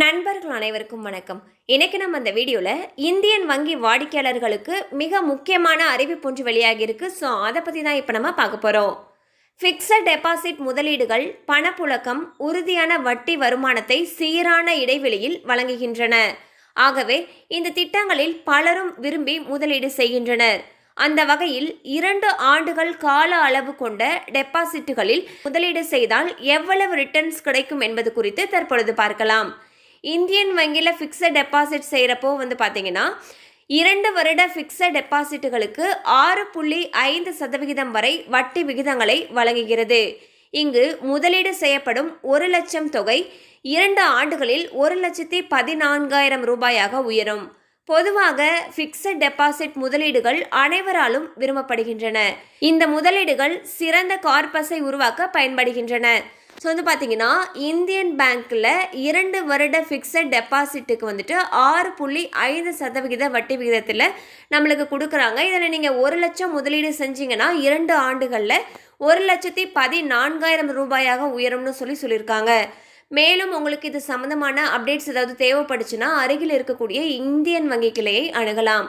நண்பர்கள் அனைவருக்கும் வணக்கம். இன்னைக்கு நம்ம அந்த வீடியோவில் இந்தியன் வங்கி வாடிக்கையாளர்களுக்கு மிக முக்கியமான அறிவிப்பு ஒன்று வெளியாகியிருக்கு ஸோ அதை பற்றி தான் இப்போ நம்ம பார்க்க போகிறோம் ஃபிக்ஸட் டெபாசிட் முதலீடுகள் பணப்புழக்கம் உறுதியான வட்டி வருமானத்தை சீரான இடைவெளியில் வழங்குகின்றன. ஆகவே இந்த திட்டங்களில் பலரும் விரும்பி முதலீடு செய்கின்றனர். அந்த வகையில் இரண்டு ஆண்டுகள் கால அளவு கொண்ட டெபாசிட்டுகளில் முதலீடு செய்தால் எவ்வளவு ரிட்டர்ன்ஸ் கிடைக்கும் என்பது குறித்து தற்பொழுது பார்க்கலாம். இந்தியன் வங்கியில் ஃபிக்ஸட் டெபாசிட் செய்கிறப்போ வந்து பார்த்தீங்கன்னா இரண்டு வருட ஃபிக்ஸட் டெபாசிட்டுகளுக்கு ஆறு புள்ளி ஐந்து சதவிகிதம் வரை வட்டி விகிதங்களை வழங்குகிறது. இங்கு முதலீடு செய்யப்படும் ஒரு லட்சம் தொகை இரண்டு ஆண்டுகளில் ஒரு லட்சத்தி பதினான்காயிரம் ரூபாயாக உயரும். பொதுவாக ஃபிக்ஸட் டெபாசிட் முதலீடுகள் அனைவராலும் விரும்பப்படுகின்றன. இந்த முதலீடுகள் சிறந்த கார்பஸை உருவாக்க பயன்படுகின்றன. ஸோ வந்து பார்த்தீங்கன்னா இந்தியன் பேங்க்கில் இரண்டு வருட ஃபிக்ஸட் டெபாசிட்டுக்கு வந்துட்டு ஆறு புள்ளி ஐந்து சதவிகித வட்டி விகிதத்தில் நம்மளுக்கு கொடுக்குறாங்க. இதில் நீங்கள் ஒரு லட்சம் முதலீடு செஞ்சீங்கன்னா இரண்டு ஆண்டுகளில் ஒரு லட்சத்தி பதினான்காயிரம் ரூபாயாக உயரும்னு சொல்லி சொல்லியிருக்காங்க. மேலும் உங்களுக்கு இது சம்மந்தமான அப்டேட்ஸ் ஏதாவது தேவைப்படுச்சுன்னா அருகில் இருக்கக்கூடிய இந்தியன் வங்கி கிளையை அணுகலாம்.